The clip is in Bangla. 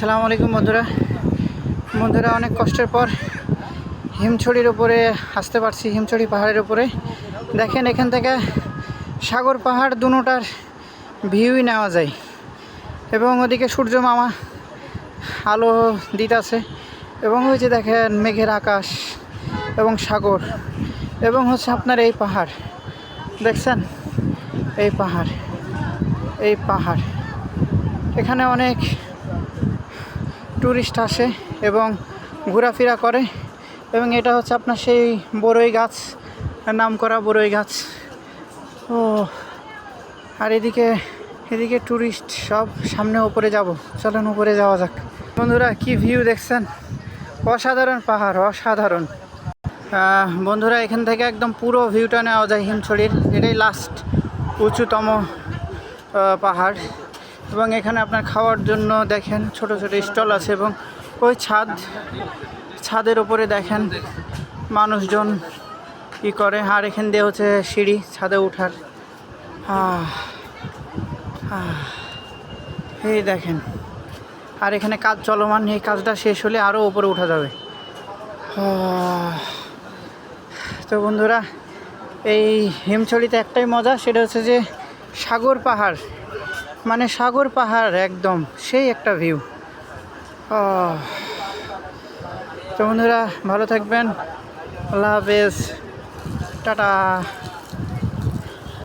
সালামু আলাইকুম বন্ধুরা। বন্ধুরা, অনেক কষ্টের পর হিমছড়ির উপরে আসতে পারছি, হিমছড়ি পাহাড়ের উপরে। দেখেন, এখান থেকে সাগর পাহাড় দুটার ভিউই নেওয়া যায়। এবং ওদিকে সূর্য মামা আলো দিতেছে এবং যে দেখেন, মেঘের আকাশ এবং সাগর। এবং হচ্ছে আপনার এই পাহাড়। দেখছেন? এই পাহাড়। এই পাহাড়। এখানে অনেক ট্যুরিস্ট আসে এবং ঘোরাফেরা করে এবং এটা হচ্ছে আপনার সেই বড়ই গাছ নাম করা বড়ই গাছ। ও, আর এদিকে এদিকে ট্যুরিস্ট সব সামনে উপরে যাব। চলেন উপরে যাওয়া যাক। বন্ধুরা, কি ভিউ দেখছেন? অসাধারণ পাহাড়, অসাধারণ। বন্ধুরা, এখান থেকে একদম পুরো ভিউটা নেওয়া যায় হিমছড়ির। এটাই লাস্ট উঁচুতম পাহাড়। এবং এখানে আপনার খাওয়ার জন্য দেখেন ছোট ছোট স্টল আছে এবং ওই ছাদ, ছাদের ওপরে দেখেন মানুষজন ই করে। আর এখান দিয়ে হচ্ছে সিঁড়ি, ছাদে ওঠার এই দেখেন। আর এখানে কাজ চলমান, এই কাজটা শেষ হলে আরও উপরে উঠা যাবে। তো বন্ধুরা, এই হিমছড়িতে একটাই মজা, সেটা হচ্ছে যে সাগর পাহাড়। মানে সাগর পাহাড় একদম সেই একটা ভিউ তো বন্ধুরা ভালো থাকবেন। আল্লাহ হাফেজ। টাটা।